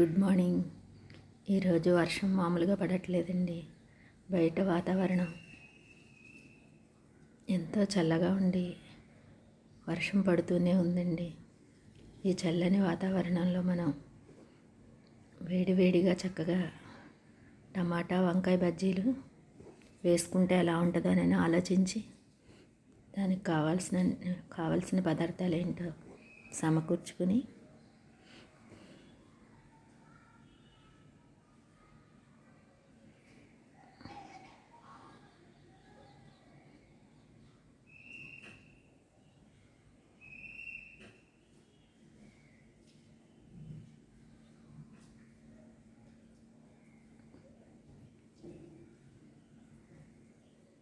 Good morning. ఈరోజు వర్షం మామూలుగా పడట్లేదండి. బయట వాతావరణం ఎంతో చల్లగా ఉండి వర్షం పడుతూనే ఉందండి. ఈ చల్లని వాతావరణంలో మనం వేడివేడిగా చక్కగా టమాటా వంకాయ బజ్జీలు వేసుకుంటే ఎలా ఉంటుందో నేను ఆలోచించి దానికి కావాల్సిన కావాల్సిన పదార్థాలు ఏంటో సమకూర్చుకుని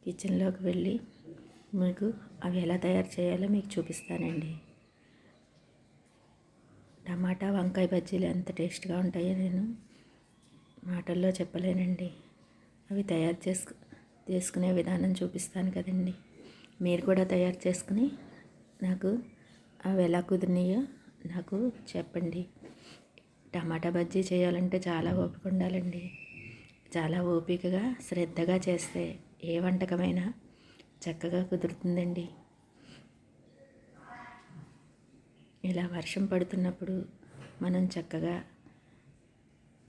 కిచెన్లోకి వెళ్ళి మీకు అవి ఎలా తయారు చేయాలో మీకు చూపిస్తానండి. టమాటా వంకాయ బజ్జీలు ఎంత టేస్ట్గా ఉంటాయో నేను మాటల్లో చెప్పలేనండి. అవి తయారు చేసుకు చేసుకునే విధానం చూపిస్తాను కదండి. మీరు కూడా తయారు చేసుకుని నాకు అవి ఎలా కుదిరినాయో నాకు చెప్పండి. టమాటా బజ్జీ చేయాలంటే చాలా ఓపిక ఉండాలండి. చాలా ఓపికగా శ్రద్ధగా చేస్తే ఏ వంటకమైనా చక్కగా కుదురుతుందండి. ఇలా వర్షం పడుతున్నప్పుడు మనం చక్కగా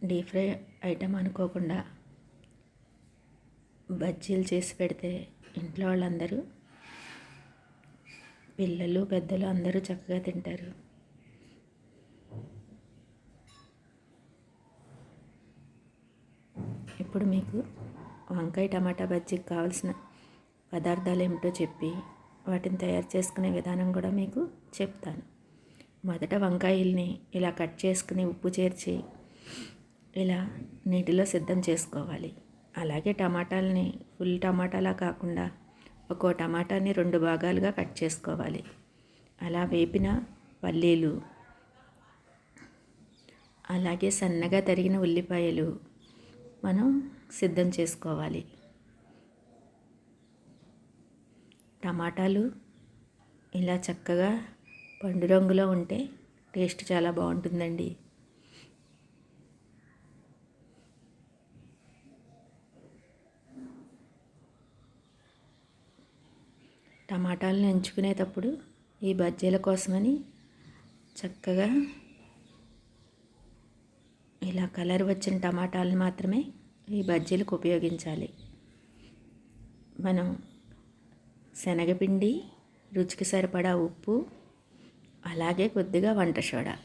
డీప్ ఫ్రై ఐటెం అనుకోకుండా బజ్జీలు చేసి పెడితే ఇంట్లో వాళ్ళందరూ పిల్లలు పెద్దలు అందరూ చక్కగా తింటారు. ఇప్పుడు మీకు వంకాయ టమాటా బజ్జీకి కావాల్సిన పదార్థాలు ఏమిటో చెప్పి వాటిని తయారు చేసుకునే విధానం కూడా మీకు చెప్తాను. మొదట వంకాయల్ని ఇలా కట్ చేసుకుని ఉప్పు చేర్చి ఇలా నీటిలో సిద్ధం చేసుకోవాలి. అలాగే టమాటాలని ఫుల్ టమాటాలా కాకుండా ఒక్కో టమాటాని రెండు భాగాలుగా కట్ చేసుకోవాలి. అలా వేపిన పల్లీలు అలాగే సన్నగా తరిగిన ఉల్లిపాయలు మనం సిద్ధం చేసుకోవాలి. టమాటాలు ఇలా చక్కగా పండు రంగులో ఉంటే టేస్ట్ చాలా బాగుంటుందండి. టమాటాలను ఎంచుకునేటప్పుడు ఈ బజ్జీల కోసమని చక్కగా ఇలా కలర్ వచ్చిన టమాటాలను మాత్రమే ఈ బజ్జీలకు ఉపయోగించాలి. మనం శనగపిండి రుచికి సరిపడా ఉప్పు అలాగే కొద్దిగా వంట సోడా.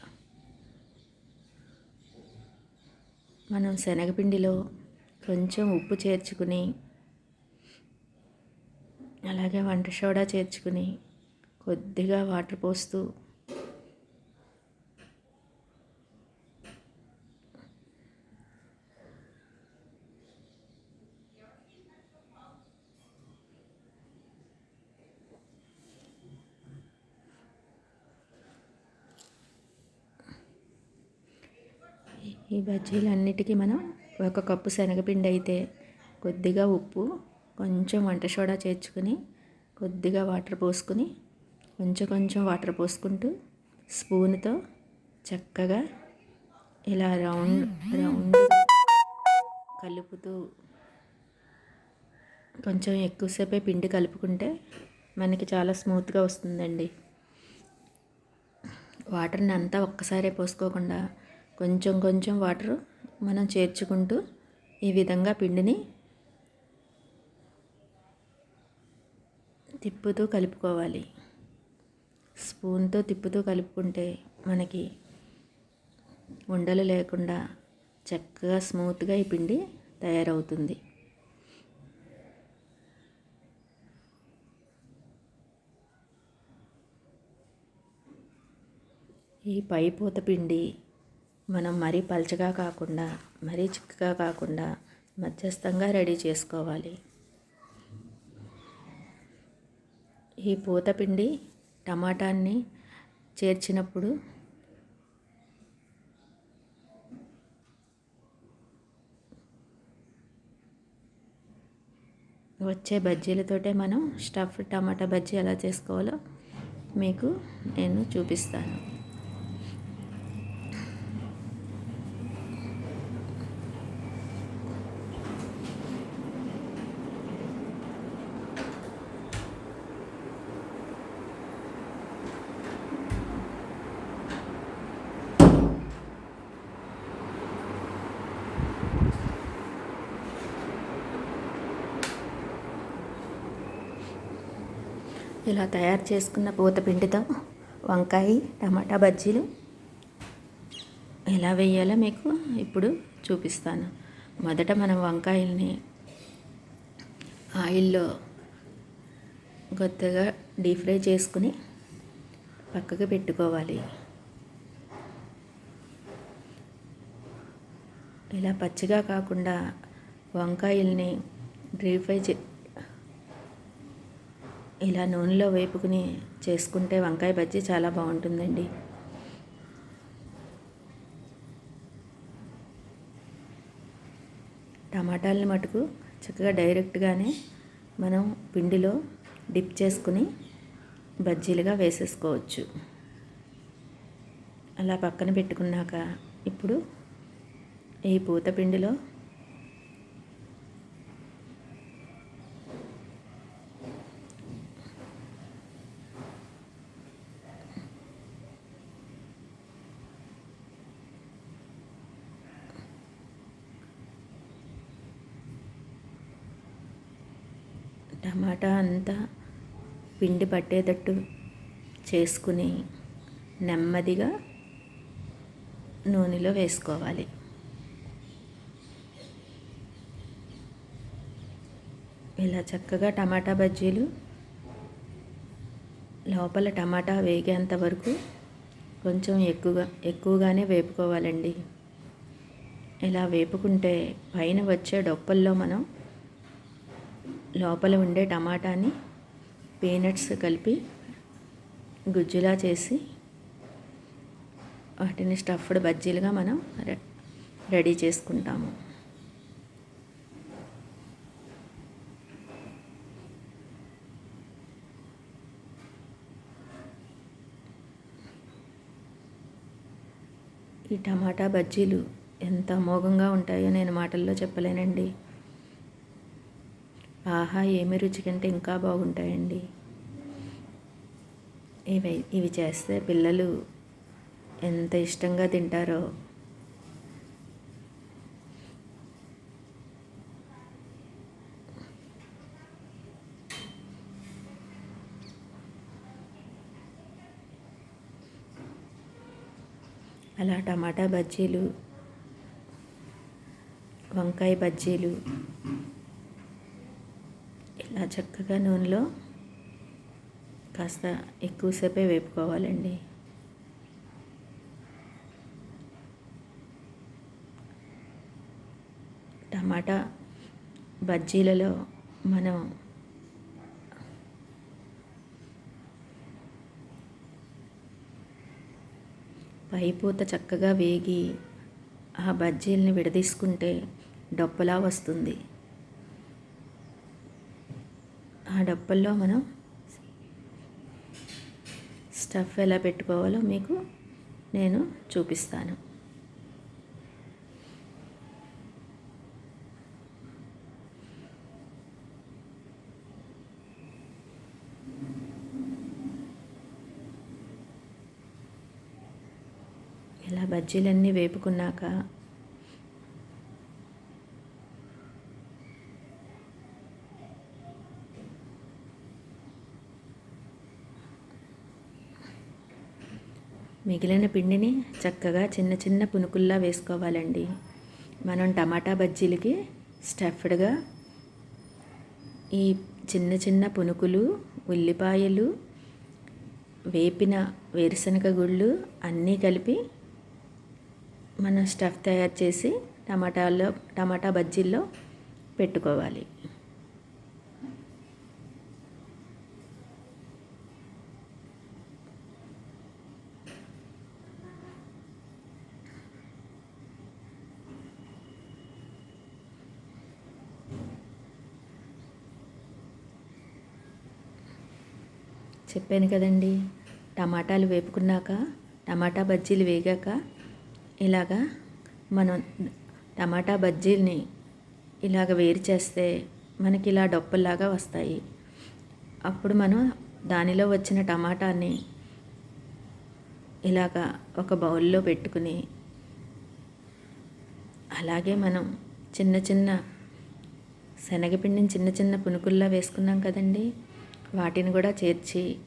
మనం శనగపిండిలో కొంచెం ఉప్పు చేర్చుకుని అలాగే వంట సోడా చేర్చుకుని కొద్దిగా వాటర్ పోస్తూ ఈ బజ్జీలన్నిటికీ మనం ఒక కప్పు శనగపిండి అయితే కొద్దిగా ఉప్పు కొంచెం వంట సోడా చేర్చుకుని కొద్దిగా వాటర్ పోసుకుని కొంచెం కొంచెం వాటర్ పోసుకుంటూ స్పూన్తో చక్కగా ఇలా రౌండ్ రౌండ్ కలుపుతూ కొంచెం ఎక్కువసేపే పిండి కలుపుకుంటే మనకి చాలా స్మూత్గా వస్తుందండి. వాటర్ని అంతా ఒక్కసారే పోసుకోకుండా కొంచెం కొంచెం వాటర్ మనం చేర్చుకుంటూ ఈ విధంగా పిండిని తిప్పుతూ కలుపుకోవాలి. స్పూన్తో తిప్పుతూ కలుపుకుంటే మనకి ఉండలు లేకుండా చక్కగా స్మూత్గా ఈ పిండి తయారవుతుంది. ఈ పై పూత పిండి మనం మరీ పలచగా కాకుండా మరీ చిక్కగా కాకుండా మధ్యస్థంగా రెడీ చేసుకోవాలి. ఈ పూతపిండి టమాటాన్ని చేర్చినప్పుడు వచ్చే బజ్జీలతోటే మనం స్టఫ్ టమాటా బజ్జీ ఎలా చేసుకోవాలో మీకు నేను చూపిస్తాను. ఇలా తయారు చేసుకున్న పూతపిండితో వంకాయ టమాటా బజ్జీలు ఎలా వేయాలో మీకు ఇప్పుడు చూపిస్తాను. మొదట మనం వంకాయల్ని ఆయిల్లో కొత్తగా డీప్ ఫ్రై చేసుకుని పక్కకు పెట్టుకోవాలి. ఇలా పచ్చిగా కాకుండా వంకాయల్ని డీప్ ఫ్రై చే ఇలా నూనెలో వేపుకుని చేసుకుంటే వంకాయ బజ్జీ చాలా బాగుంటుందండి. టమాటాలని మటుకు చక్కగా డైరెక్ట్గానే మనం పిండిలో డిప్ చేసుకుని బజ్జీలుగా వేసేసుకోవచ్చు. అలా పక్కన పెట్టుకున్నాక ఇప్పుడు ఈ పూత పిండిలో టమాటా అంతా పిండి పట్టేటట్టు చేసుకుని నెమ్మదిగా నూనెలో వేసుకోవాలి. ఇలా చక్కగా టమాటా బజ్జీలు లోపల టమాటా వేగేంత వరకు కొంచెం ఎక్కువగా ఎక్కువగానే వేపుకోవాలండి. ఇలా వేపుకుంటే పైన వచ్చే డొప్పల్లో మనం లోపల ఉండే టమాటాని పీనట్స్ కలిపి గుజ్జులా చేసి వాటిని స్టఫ్డ్ బజ్జీలుగా మనం రెడీ చేసుకుంటాము. ఈ టమాటా బజ్జీలు ఎంత అమోఘంగా ఉంటాయో నేను మాటల్లో చెప్పలేనండి. ఆహా ఏమి రుచి కంటే ఇంకా బాగుంటాయండి. ఇవి ఇవి చేస్తే పిల్లలు ఎంత ఇష్టంగా తింటారో. అలా టమాటా బజ్జీలు వంకాయ బజ్జీలు ఇలా చక్కగా నూనెలో కాస్త ఎక్కువసేపే వేపుకోవాలండి. టమాటా బజ్జీలలో మనం పైపూత చక్కగా వేగి ఆ బజ్జీల్ని విడదీసుకుంటే డొప్పలా వస్తుంది. డబ్బల్లో మనం స్టఫ్ ఎలా పెట్టుకోవాలో మీకు నేను చూపిస్తాను. ఇలా బజ్జీలన్నీ వేపుకున్నాక మిగిలిన పిండిని చక్కగా చిన్న చిన్న పునుకుల్లా వేసుకోవాలండి. మనం టమాటా బజ్జీలకి స్టఫ్డ్గా ఈ చిన్న చిన్న పునుకులు ఉల్లిపాయలు వేపిన వేరుశనగ గుళ్ళు అన్నీ కలిపి మనం స్టఫ్ తయారు చేసి టమాటాలో టమాటా బజ్జీల్లో పెట్టుకోవాలి. చెప్పాను కదండి. టమాటాలు వేపుకున్నాక టమాటా బజ్జీలు వేగాక ఇలాగా మనం టమాటా బజ్జీలని ఇలాగ వేరు చేస్తే మనకి ఇలా డొప్పల్లాగా వస్తాయి. అప్పుడు మనం దానిలో వచ్చిన టమాటాని ఇలాగ ఒక బౌల్లో పెట్టుకుని అలాగే మనం చిన్న చిన్న శనగపిండిని చిన్న చిన్న పునుకుల్లా వేసుకున్నాం కదండి. వాటిని కూడా చేర్చి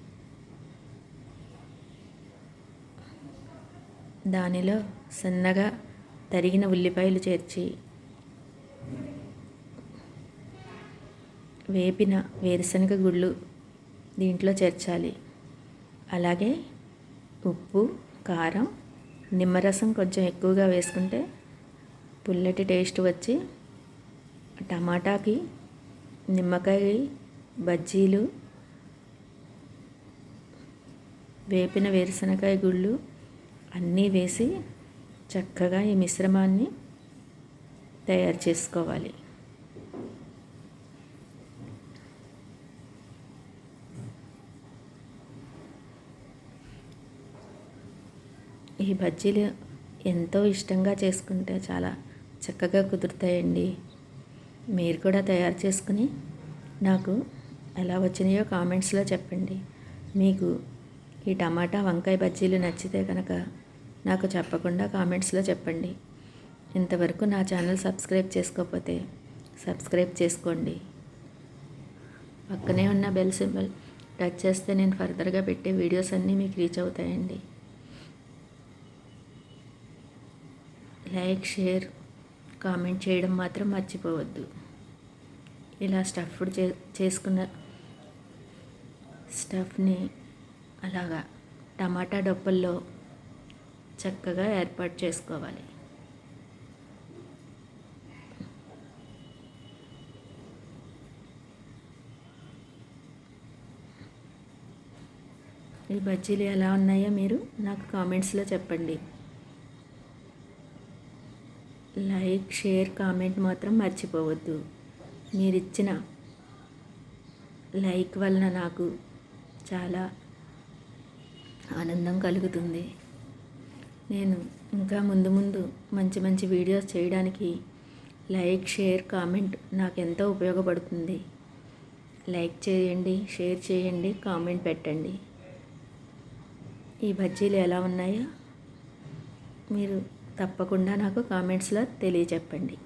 దానిలో సన్నగా తరిగిన ఉల్లిపాయలు చేర్చి వేపిన వేరుశనగ గుళ్ళు దీంట్లో చేర్చాలి. అలాగే ఉప్పు కారం నిమ్మరసం కొంచెం ఎక్కువగా వేసుకుంటే పుల్లటి టేస్ట్ వచ్చి టమాటాకి నిమ్మకాయ బజ్జీలు వేపిన వేరుశనగాయ గుళ్ళు అన్నీ వేసి చక్కగా ఈ మిశ్రమాన్ని తయారు చేసుకోవాలి. ఈ బజ్జీలు ఎంతో ఇష్టంగా చేసుకుంటే చాలా చక్కగా కుదురుతాయండి. మీరు కూడా తయారు చేసుకుని నాకు ఎలా వచ్చినాయో కామెంట్స్లో చెప్పండి. మీకు ఈ టమాటా వంకాయ బజ్జీలు నచ్చితే కనుక నాకు చెప్పకుండా కామెంట్స్లో చెప్పండి. ఇంతవరకు నా ఛానల్ సబ్స్క్రైబ్ చేసుకోకపోతే సబ్స్క్రైబ్ చేసుకోండి. పక్కనే ఉన్న బెల్ సింబల్ టచ్ చేస్తే నేను ఫర్దర్గా పెట్టే వీడియోస్ అన్నీ మీకు రీచ్ అవుతాయండి. లైక్ షేర్ కామెంట్ చేయడం మాత్రం మర్చిపోవద్దు. ఇలా స్టఫ్డ్ చే చేసుకున్న స్టఫ్ని అలాగా టమాటా డొప్పల్లో చక్కగా ఏర్పాటు చేసుకోవాలి. ఈ బజ్జీలు ఎలా ఉన్నాయో మీరు నాకు కామెంట్స్లో చెప్పండి. లైక్ షేర్ కామెంట్ మాత్రం మర్చిపోవద్దు. మీరు ఇచ్చిన లైక్ వలన నాకు చాలా ఆనందం కలుగుతుంది. నేను ఇంకా ముందు ముందు మంచి మంచి వీడియోస్ చేయడానికి లైక్ షేర్ కామెంట్ నాకు ఎంతో ఉపయోగపడుతుంది. లైక్ చేయండి షేర్ చేయండి కామెంట్ పెట్టండి. ఈ బజ్జీలు ఎలా ఉన్నాయో మీరు తప్పకుండా నాకు కామెంట్స్లో తెలియచెప్పండి.